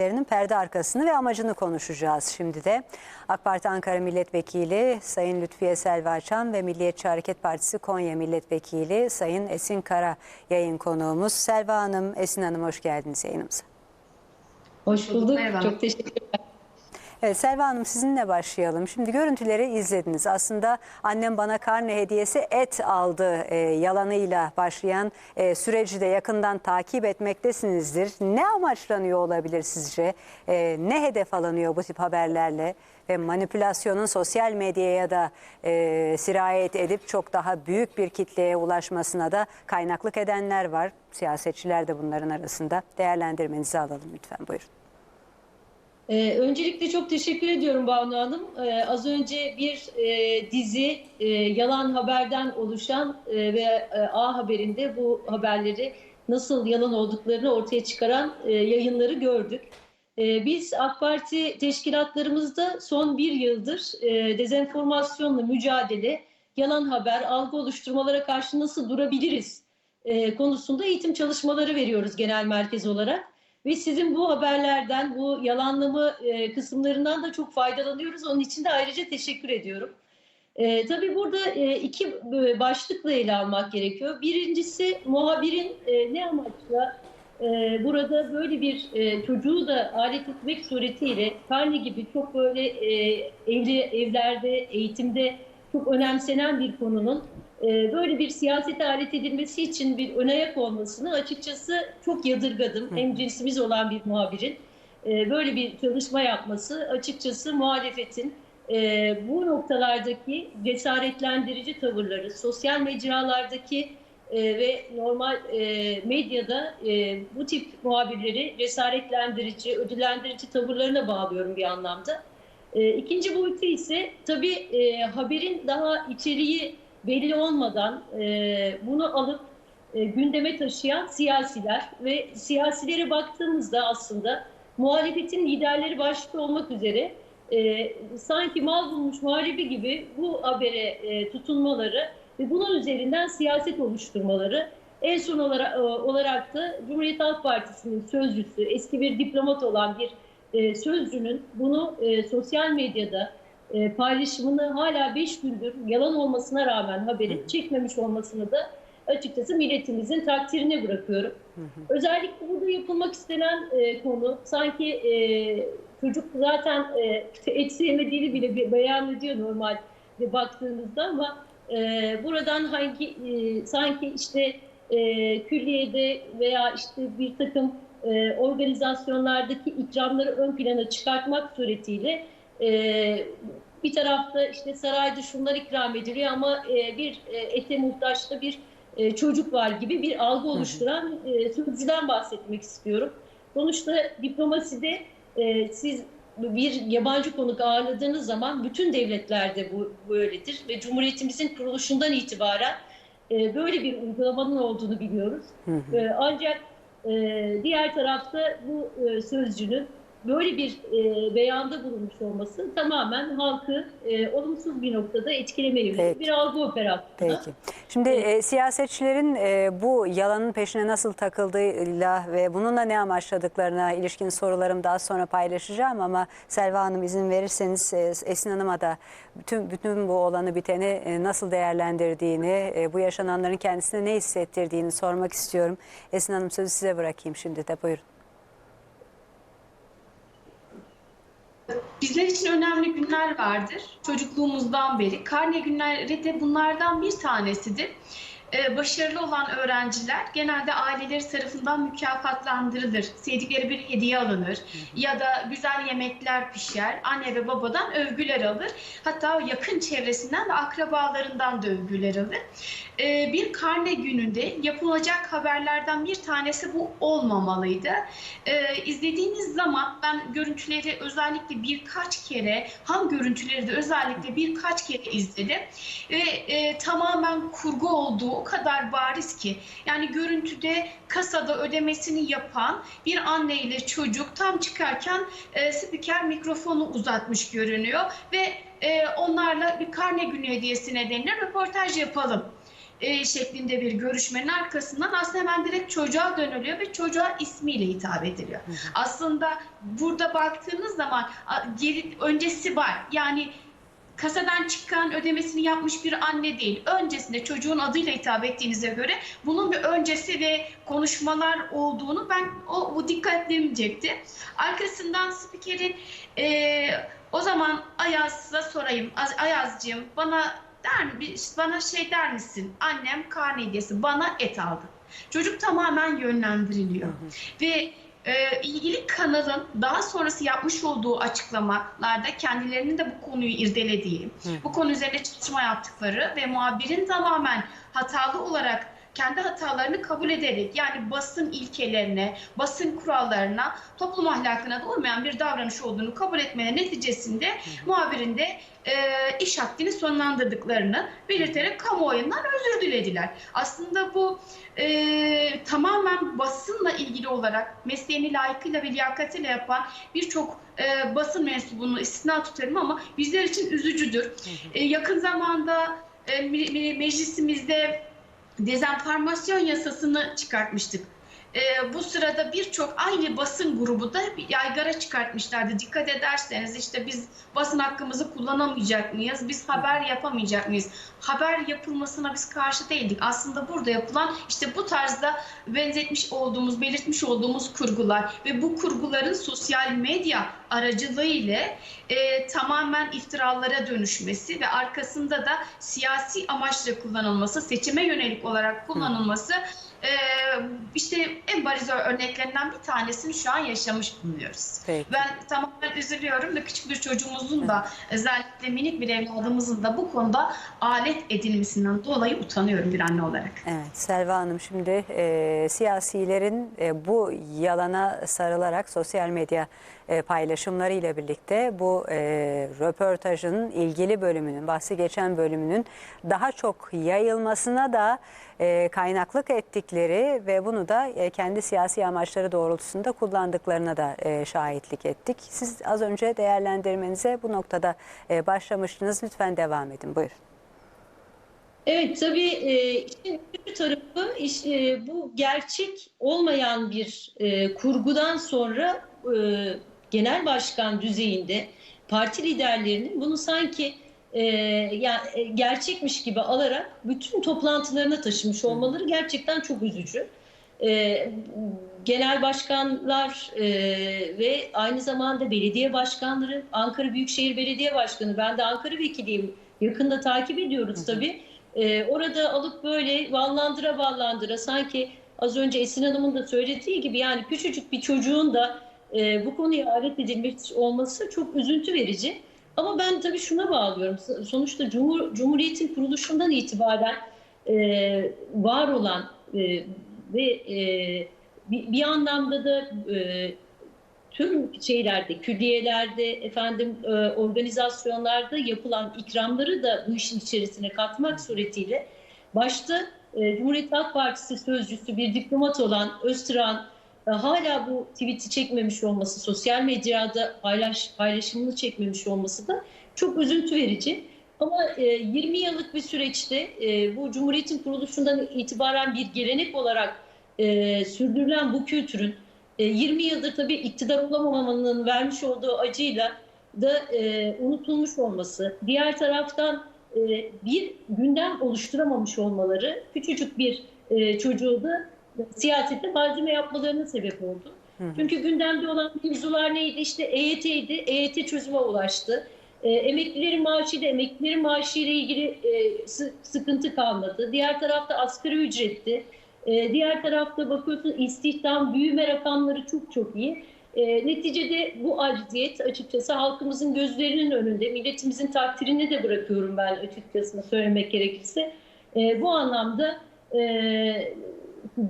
Lerinin perde arkasını ve amacını konuşacağız şimdi de. AK Parti Ankara Milletvekili Sayın Lütfiye Selvi Açan ve Milliyetçi Hareket Partisi Konya Milletvekili Sayın Esin Kara yayın konuğumuz. Selva Hanım, Esin Hanım hoş geldiniz yayınımıza. Hoş bulduk. Merhaba. Çok teşekkürler. Evet Selva Hanım sizinle başlayalım. Şimdi görüntüleri izlediniz. Aslında annem bana karne hediyesi et aldı e, yalanıyla başlayan e, süreci de yakından takip etmektesinizdir. Ne amaçlanıyor olabilir sizce? E, ne hedef alınıyor bu tip haberlerle? Ve manipülasyonun sosyal medyaya da e, sirayet edip çok daha büyük bir kitleye ulaşmasına da kaynaklık edenler var. Siyasetçiler de bunların arasında. Değerlendirmenizi alalım lütfen buyurun. Ee, öncelikle çok teşekkür ediyorum Banu Hanım. Ee, az önce bir e, dizi e, yalan haberden oluşan e, ve e, A Haber'inde bu haberleri nasıl yalan olduklarını ortaya çıkaran e, yayınları gördük. E, biz AK Parti teşkilatlarımızda son bir yıldır e, dezenformasyonla mücadele, yalan haber, algı oluşturmalara karşı nasıl durabiliriz e, konusunda eğitim çalışmaları veriyoruz genel merkez olarak. Ve sizin bu haberlerden, bu yalanlama e, kısımlarından da çok faydalanıyoruz. Onun için de ayrıca teşekkür ediyorum. E, tabii burada e, iki e, başlıkla ele almak gerekiyor. Birincisi muhabirin e, ne amaçla e, burada böyle bir e, çocuğu da alet etmek suretiyle karne gibi çok böyle e, evli evlerde, eğitimde çok önemsenen bir konunun böyle bir siyasete alet edilmesi için bir önayak olmasını açıkçası çok yadırgadım. Hem cinsimiz olan bir muhabirin e, böyle bir çalışma yapması açıkçası muhalefetin e, bu noktalardaki cesaretlendirici tavırları, sosyal mecralardaki e, ve normal e, medyada e, bu tip muhabirleri cesaretlendirici, ödüllendirici tavırlarına bağlıyorum bir anlamda. E, ikinci boyutu ise tabii e, haberin daha içeriği belli olmadan e, bunu alıp e, gündeme taşıyan siyasiler ve siyasilere baktığımızda aslında muhalefetin liderleri başta olmak üzere e, sanki mal bulmuş muhalefet gibi bu habere e, tutunmaları ve bunun üzerinden siyaset oluşturmaları en son olarak, e, olarak da Cumhuriyet Halk Partisi'nin sözcüsü, eski bir diplomat olan bir e, sözcünün bunu e, sosyal medyada e, paylaşımını hala 5 gündür yalan olmasına rağmen haberin çekmemiş olmasını da açıkçası milletimizin takdirine bırakıyorum. Özellikle burada yapılmak istenen e, konu sanki e, çocuk zaten e, et sevmediğini bile beyan ediyor normalde baktığınızda ama e, buradan hangi e, sanki işte e, külliyede veya işte bir takım e, organizasyonlardaki ikramları ön plana çıkartmak suretiyle e, bir tarafta işte sarayda şunlar ikram ediliyor ama e, bir e, ete muhtaç da bir e, çocuk var gibi bir algı oluşturan e, sözcüden bahsetmek istiyorum. Sonuçta diplomaside e, siz bir yabancı konuk ağırladığınız zaman bütün devletlerde bu böyledir ve Cumhuriyetimizin kuruluşundan itibaren e, böyle bir uygulamanın olduğunu biliyoruz. E, ancak e, diğer tarafta bu e, sözcünün böyle bir e, beyanda bulunmuş olması tamamen halkı e, olumsuz bir noktada etkileme yönelik Peki. bir algı operasyonu. Peki. Şimdi e, siyasetçilerin e, bu yalanın peşine nasıl takıldığıyla ve bununla ne amaçladıklarına ilişkin sorularımı daha sonra paylaşacağım ama Selva Hanım izin verirseniz e, Esin Hanım'a da bütün bütün bu olanı biteni e, nasıl değerlendirdiğini, e, bu yaşananların kendisine ne hissettirdiğini sormak istiyorum. Esin Hanım sözü size bırakayım şimdi de buyurun. Bizler için önemli günler vardır. Çocukluğumuzdan beri. Karne günleri de bunlardan bir tanesidir. Ee, başarılı olan öğrenciler genelde aileleri tarafından mükafatlandırılır. Sevdikleri bir hediye alınır ya da güzel yemekler pişer. Anne ve babadan övgüler alır. Hatta yakın çevresinden ve akrabalarından da övgüler alır. Ee, bir karne gününde yapılacak haberlerden bir tanesi bu olmamalıydı. İzlediğiniz zaman ben görüntüleri özellikle birkaç kere, ham görüntüleri de özellikle birkaç kere izledim ve e, tamamen kurgu olduğu o kadar bariz ki yani görüntüde kasada ödemesini yapan bir anne ile çocuk tam çıkarken e, spiker mikrofonu uzatmış görünüyor ve e, onlarla bir karne günü hediyesi nedeniyle röportaj yapalım e, şeklinde bir görüşmenin arkasından aslında hemen direkt çocuğa dönülüyor ve çocuğa ismiyle hitap ediliyor. Aslında burada baktığınız zaman geri, öncesi var. Yani kasadan çıkan ödemesini yapmış bir anne değil. Öncesinde çocuğun adıyla hitap ettiğinize göre bunun bir öncesi ve konuşmalar olduğunu ben o bu dikkatlerimi çekti. Arkasından spikerin e, o zaman Ayaz'a sorayım. Az- Ayaz'cığım bana der mi, bir- bana şey der misin? Annem karne hediyesi bana et aldı. Çocuk tamamen yönlendiriliyor. Ve e, ilgili kanalın daha sonrası yapmış olduğu açıklamalarda kendilerinin de bu konuyu irdelediği, bu konu üzerine çalışma yaptıkları ve muhabirin tamamen hatalı olarak kendi hatalarını kabul ederek yani basın ilkelerine, basın kurallarına, toplum ahlakına da uymayan bir davranış olduğunu kabul etmeleri neticesinde muhabirin de e, iş hakkını sonlandırdıklarını belirterek kamuoyundan özür dilediler. Aslında bu e, tamamen basınla ilgili olarak mesleğini layıkıyla ve liyakatiyle yapan birçok e, basın mensubunu istisna tutarım ama bizler için üzücüdür. E, yakın zamanda e, me- meclisimizde dezenformasyon yasasını çıkartmıştık. Ee, bu sırada birçok aynı basın grubu da yaygara çıkartmışlardı. Dikkat ederseniz işte biz basın hakkımızı kullanamayacak mıyız? Biz haber yapamayacak mıyız? Haber yapılmasına biz karşı değildik. Aslında burada yapılan işte bu tarzda benzetmiş olduğumuz, belirtmiş olduğumuz kurgular ve bu kurguların sosyal medya aracılığı ile e, tamamen iftiralara dönüşmesi ve arkasında da siyasi amaçla kullanılması, seçime yönelik olarak kullanılması e, işte en bariz örneklerinden bir tanesini şu an yaşamış bulunuyoruz. Peki. Ben tamamen üzülüyorum ve küçük bir çocuğumuzun da özellikle minik bir evladımızın da bu konuda alet edilmesinden dolayı utanıyorum bir anne olarak. Evet Selva Hanım şimdi e, siyasilerin e, bu yalana sarılarak sosyal medya e, paylaşımlarıyla birlikte bu e, röportajın ilgili bölümünün bahsi geçen bölümünün daha çok yayılmasına da e, kaynaklık ettikleri ve bunu da e, kendi siyasi amaçları doğrultusunda kullandıklarına da e, şahitlik ettik. Siz az önce değerlendirmenize bu noktada başlamıştınız. Lütfen devam edin. Buyurun. Evet tabii işin kötü tarafı iş- bu gerçek olmayan bir e, kurgudan sonra e, genel başkan düzeyinde parti liderlerinin bunu sanki e, ya, e, gerçekmiş gibi alarak bütün toplantılarına taşımış olmaları gerçekten çok üzücü. E, genel başkanlar e, ve aynı zamanda belediye başkanları, Ankara Büyükşehir Belediye Başkanı, ben de Ankara vekiliyim, yakında takip ediyoruz tabii. Ee, orada alıp böyle vallandıra vallandıra sanki az önce Esin Hanım'ın da söylediği gibi yani küçücük bir çocuğun da e, bu konuya alet edilmiş olması çok üzüntü verici. Ama ben tabii şuna bağlıyorum. Sonuçta Cumhur, Cumhuriyet'in kuruluşundan itibaren e, var olan e, ve e, bir, bir anlamda da e, tüm şeylerde, külliyelerde, efendim e, organizasyonlarda yapılan ikramları da bu işin içerisine katmak suretiyle başta e, Cumhuriyet Halk Partisi sözcüsü bir diplomat olan Öztürk'ün hala bu tweet'i çekmemiş olması, sosyal medyada paylaş, paylaşımını çekmemiş olması da çok üzüntü verici. Ama e, 20 yıllık bir süreçte e, bu Cumhuriyet'in kuruluşundan itibaren bir gelenek olarak e, sürdürülen bu kültürün e, 20 yıldır tabii iktidar olamamanın vermiş olduğu acıyla da e, unutulmuş olması, diğer taraftan e, bir gündem oluşturamamış olmaları küçücük bir e, çocuğu da siyasette malzeme yapmalarına sebep oldu. Çünkü gündemde olan mevzular neydi? İşte EYT'ydi. EYT çözüme ulaştı. E, emeklilerin maaşıyla emeklilerin maaşı ile ilgili e, sı- sıkıntı kalmadı. Diğer tarafta asgari ücretti. E, diğer tarafta bakıyorsun istihdam, büyüme rakamları çok çok iyi. E, neticede bu acziyet açıkçası halkımızın gözlerinin önünde, milletimizin takdirini de bırakıyorum ben açıkçası söylemek gerekirse. E, bu anlamda e,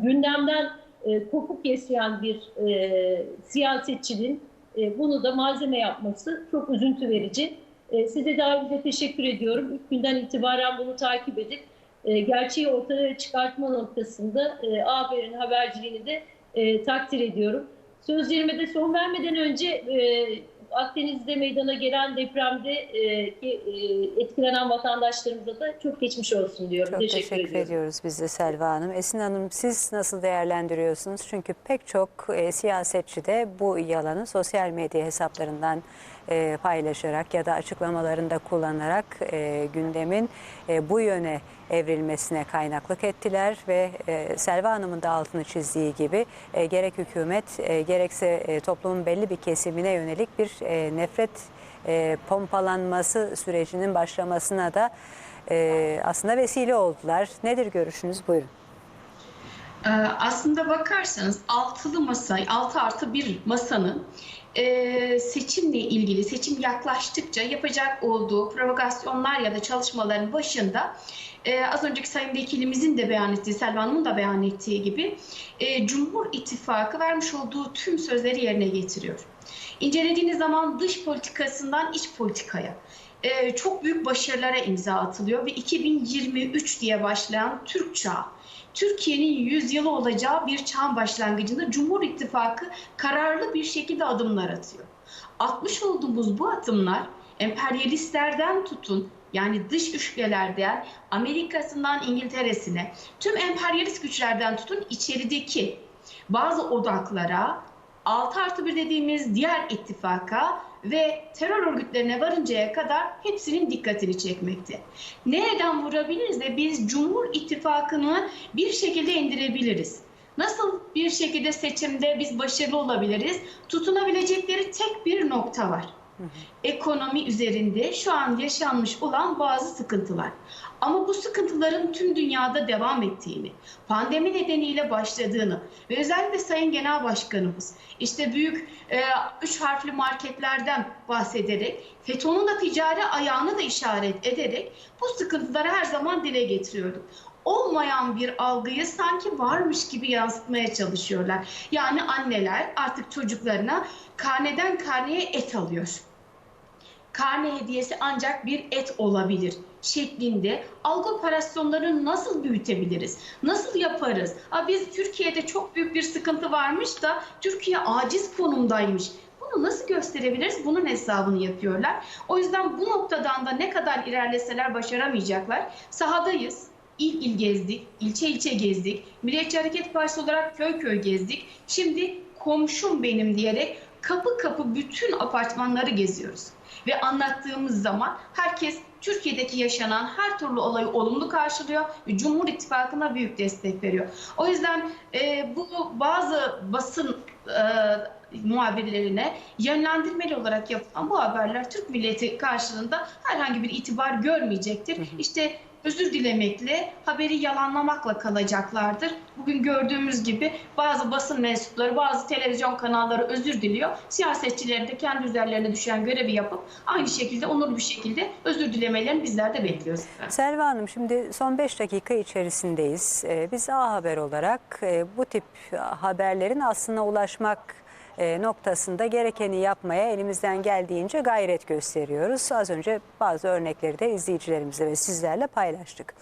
gündemden e, kopuk yaşayan bir e, siyasetçinin e, bunu da malzeme yapması çok üzüntü verici. E, size de ayrıca teşekkür ediyorum. İlk günden itibaren bunu takip edip e, gerçeği ortaya çıkartma noktasında e, Haber'in haberciliğini de e, takdir ediyorum. Sözlerime de son vermeden önce e, Akdeniz'de meydana gelen depremde e, ki, e, etkilenen vatandaşlarımıza da çok geçmiş olsun diyorum. Çok teşekkür, ediyorum. ediyoruz biz de Selva Hanım. Esin Hanım siz nasıl değerlendiriyorsunuz? Çünkü pek çok e, siyasetçi de bu yalanı sosyal medya hesaplarından e, paylaşarak ya da açıklamalarında kullanarak e, gündemin e, bu yöne evrilmesine kaynaklık ettiler ve e, Selva Hanım'ın da altını çizdiği gibi e, gerek hükümet e, gerekse e, toplumun belli bir kesimine yönelik bir e, nefret e, pompalanması sürecinin başlamasına da e, aslında vesile oldular. Nedir görüşünüz? Buyurun. Ee, Aslında bakarsanız altılı masa, 6 artı bir masanın e, seçimle ilgili, seçim yaklaştıkça yapacak olduğu provokasyonlar ya da çalışmaların başında e, az önceki Sayın Vekilimizin de beyan ettiği, Selva Hanım'ın da beyan ettiği gibi e, Cumhur İttifakı vermiş olduğu tüm sözleri yerine getiriyor. İncelediğiniz zaman dış politikasından iç politikaya e, çok büyük başarılara imza atılıyor ve 2023 diye başlayan Türk Çağı, Türkiye'nin yüzyılı olacağı bir çağın başlangıcında Cumhur İttifakı kararlı bir şekilde adımlar atıyor. Atmış olduğumuz bu adımlar emperyalistlerden tutun yani dış güçlerden Amerika'sından İngiltere'sine tüm emperyalist güçlerden tutun içerideki bazı odaklara 6 artı 1 dediğimiz diğer ittifaka ve terör örgütlerine varıncaya kadar hepsinin dikkatini çekmekte. Nereden vurabiliriz de biz Cumhur İttifakı'nı bir şekilde indirebiliriz. Nasıl bir şekilde seçimde biz başarılı olabiliriz? Tutunabilecekleri tek bir nokta var. Ekonomi üzerinde şu an yaşanmış olan bazı sıkıntılar. Ama bu sıkıntıların tüm dünyada devam ettiğini, pandemi nedeniyle başladığını ve özellikle Sayın Genel Başkanımız işte büyük e, üç harfli marketlerden bahsederek FETÖ'nün da ticari ayağını da işaret ederek bu sıkıntıları her zaman dile getiriyordu. Olmayan bir algıyı sanki varmış gibi yansıtmaya çalışıyorlar. Yani anneler artık çocuklarına karneden karneye et alıyor karne hediyesi ancak bir et olabilir şeklinde algı operasyonlarını nasıl büyütebiliriz? Nasıl yaparız? Ha, biz Türkiye'de çok büyük bir sıkıntı varmış da Türkiye aciz konumdaymış. Bunu nasıl gösterebiliriz? Bunun hesabını yapıyorlar. O yüzden bu noktadan da ne kadar ilerleseler başaramayacaklar. Sahadayız. İl il gezdik, ilçe ilçe gezdik. Milliyetçi Hareket Partisi olarak köy köy gezdik. Şimdi komşum benim diyerek kapı kapı bütün apartmanları geziyoruz. Ve anlattığımız zaman herkes Türkiye'deki yaşanan her türlü olayı olumlu karşılıyor ve Cumhur İttifakı'na büyük destek veriyor. O yüzden e, bu bazı basın e, muhabirlerine yönlendirmeli olarak yapılan bu haberler Türk milleti karşılığında herhangi bir itibar görmeyecektir. İşte özür dilemekle, haberi yalanlamakla kalacaklardır. Bugün gördüğümüz gibi bazı basın mensupları, bazı televizyon kanalları özür diliyor. Siyasetçilerin de kendi üzerlerine düşen görevi yapıp aynı şekilde onurlu bir şekilde özür dilemelerini bizler de bekliyoruz. Selva Hanım şimdi son 5 dakika içerisindeyiz. Ee, Biz A Haber olarak e, bu tip haberlerin aslına ulaşmak noktasında gerekeni yapmaya elimizden geldiğince gayret gösteriyoruz. Az önce bazı örnekleri de izleyicilerimizle ve sizlerle paylaştık.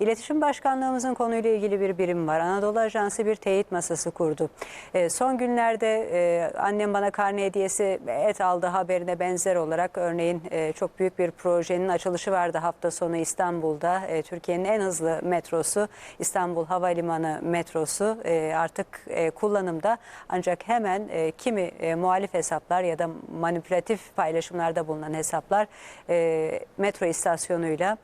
İletişim Başkanlığımızın konuyla ilgili bir birim var. Anadolu Ajansı bir teyit masası kurdu. E, Son günlerde e, annem bana karne hediyesi et aldı haberine benzer olarak örneğin e, çok büyük bir projenin açılışı vardı hafta sonu İstanbul'da. E, Türkiye'nin en hızlı metrosu İstanbul Havalimanı metrosu e, artık e, kullanımda ancak hemen e, kimi e, muhalif hesaplar ya da manipülatif paylaşımlarda bulunan hesaplar e, metro istasyonuyla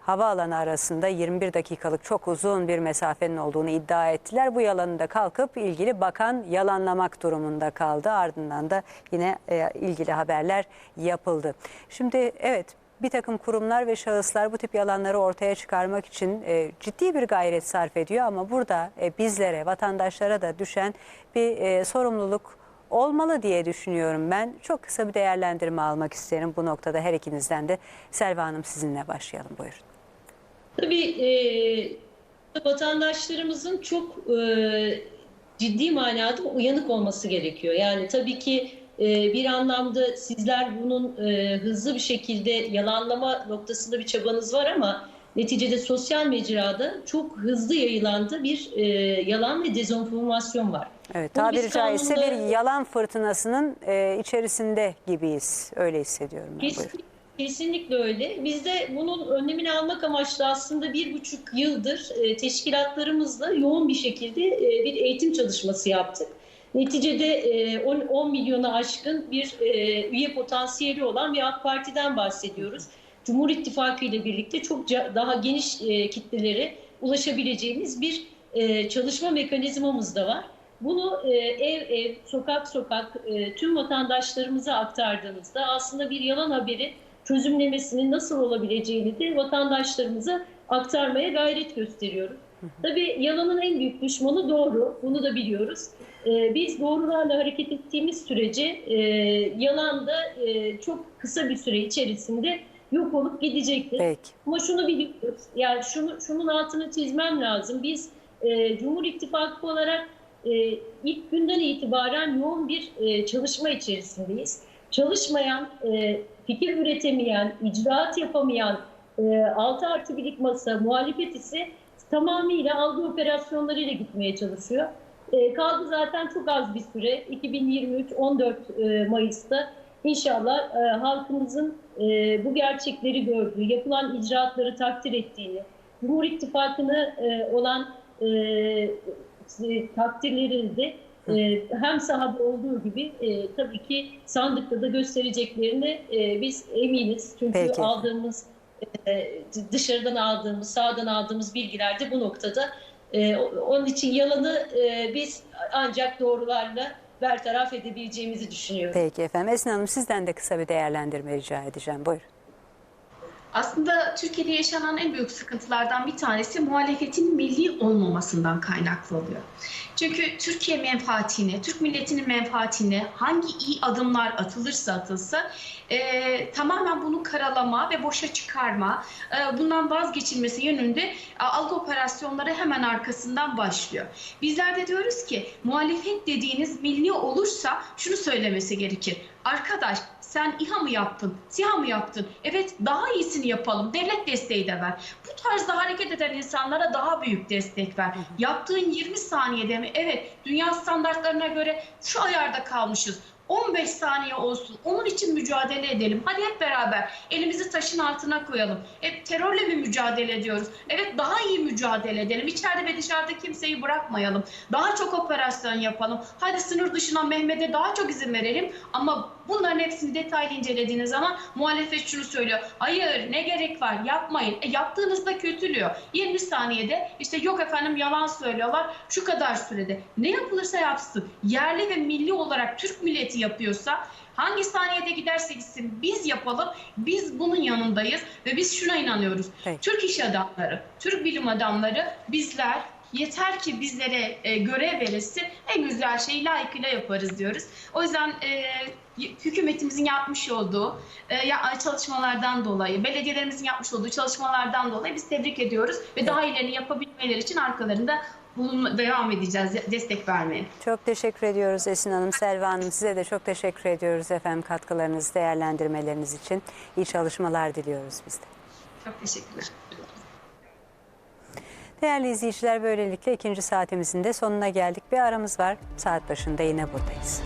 havaalanı arasında 21 dakikalık çok uzun bir mesafenin olduğunu iddia ettiler. Bu yalanı da kalkıp ilgili bakan yalanlamak durumunda kaldı. Ardından da yine e, ilgili haberler yapıldı. Şimdi evet bir takım kurumlar ve şahıslar bu tip yalanları ortaya çıkarmak için e, ciddi bir gayret sarf ediyor ama burada e, bizlere, vatandaşlara da düşen bir e, sorumluluk olmalı diye düşünüyorum ben. Çok kısa bir değerlendirme almak isterim bu noktada her ikinizden de. Selva Hanım sizinle başlayalım buyurun. Tabii e, vatandaşlarımızın çok e, ciddi manada uyanık olması gerekiyor. Yani tabii ki e, bir anlamda sizler bunun e, hızlı bir şekilde yalanlama noktasında bir çabanız var ama neticede sosyal mecrada çok hızlı yayılandı bir e, yalan ve dezenformasyon var. Evet, Bunu tabiri biz caizse bir yalan fırtınasının e, içerisinde gibiyiz. Öyle hissediyorum ben. Buyurun. Kesin, kesinlikle öyle. Biz de bunun önlemini almak amaçlı aslında bir buçuk yıldır e, teşkilatlarımızla yoğun bir şekilde e, bir eğitim çalışması yaptık. Neticede e, 10, 10 milyona aşkın bir e, üye potansiyeli olan bir AK Parti'den bahsediyoruz. Cumhur İttifakı ile birlikte çok ca- daha geniş e, kitlelere ulaşabileceğimiz bir e, çalışma mekanizmamız da var. Bunu e, ev ev, sokak sokak e, tüm vatandaşlarımıza aktardığınızda aslında bir yalan haberi çözümlemesinin nasıl olabileceğini de vatandaşlarımıza aktarmaya gayret gösteriyoruz. Tabii yalanın en büyük düşmanı doğru, bunu da biliyoruz. E, biz doğrularla hareket ettiğimiz sürece e, yalan da e, çok kısa bir süre içerisinde yok olup gidecektir. Peki. Ama şunu biliyoruz, yani şunu, şunun altını çizmem lazım. Biz e, Cumhur İttifakı olarak e, ilk günden itibaren yoğun bir e, çalışma içerisindeyiz. Çalışmayan, e, fikir üretemeyen, icraat yapamayan e, 6 artı birlik masa, muhalefet ise tamamıyla algı operasyonlarıyla gitmeye çalışıyor. E, kaldı zaten çok az bir süre. 2023 14 e, Mayıs'ta inşallah e, halkımızın e, bu gerçekleri gördüğü, yapılan icraatları takdir ettiğini, Cumhur İttifakı'na e, olan e, e, takdirlerini de e, hem sahada olduğu gibi e, tabii ki sandıkta da göstereceklerini e, biz eminiz. Çünkü Peki. aldığımız e, dışarıdan aldığımız, sağdan aldığımız bilgiler de bu noktada. E, onun için yalanı e, biz ancak doğrularla bertaraf edebileceğimizi düşünüyorum. Peki efendim. Esin Hanım sizden de kısa bir değerlendirme rica edeceğim. Buyurun. Aslında Türkiye'de yaşanan en büyük sıkıntılardan bir tanesi muhalefetin milli olmamasından kaynaklı oluyor. Çünkü Türkiye menfaatine, Türk milletinin menfaatine hangi iyi adımlar atılırsa atılsa e, tamamen bunu karalama ve boşa çıkarma, e, bundan vazgeçilmesi yönünde e, algı operasyonları hemen arkasından başlıyor. Bizler de diyoruz ki muhalefet dediğiniz milli olursa şunu söylemesi gerekir. Arkadaş sen İHA mı yaptın, SİHA mı yaptın? Evet daha iyisini yapalım. Devlet desteği de ver. Bu tarzda hareket eden insanlara daha büyük destek ver. Yaptığın 20 saniyede mi? Evet dünya standartlarına göre şu ayarda kalmışız. 15 saniye olsun. Onun için mücadele edelim. Hadi hep beraber elimizi taşın altına koyalım. Hep terörle mi mücadele ediyoruz? Evet daha iyi mücadele edelim. İçeride ve dışarıda kimseyi bırakmayalım. Daha çok operasyon yapalım. Hadi sınır dışına Mehmet'e daha çok izin verelim. Ama bunların hepsini detaylı incelediğiniz zaman muhalefet şunu söylüyor. Hayır ne gerek var yapmayın. E, yaptığınızda kötülüyor. 20 saniyede işte yok efendim yalan söylüyorlar şu kadar sürede. Ne yapılırsa yapsın. Yerli ve milli olarak Türk milleti yapıyorsa hangi saniyede giderse gitsin biz yapalım. Biz bunun yanındayız ve biz şuna inanıyoruz. Peki. Türk iş adamları, Türk bilim adamları bizler yeter ki bizlere e, görev verilsin en güzel şeyi layıkıyla yaparız diyoruz. O yüzden e, hükümetimizin yapmış olduğu e, ya- çalışmalardan dolayı, belediyelerimizin yapmış olduğu çalışmalardan dolayı biz tebrik ediyoruz ve daha ilerini yapabilmeleri için arkalarında bulunma, devam edeceğiz destek vermeye. Çok teşekkür ediyoruz Esin Hanım, Selva Hanım. Size de çok teşekkür ediyoruz efendim katkılarınız, değerlendirmeleriniz için. İyi çalışmalar diliyoruz biz de. Çok teşekkürler. Değerli izleyiciler böylelikle ikinci saatimizin de sonuna geldik. Bir aramız var. Saat başında yine buradayız.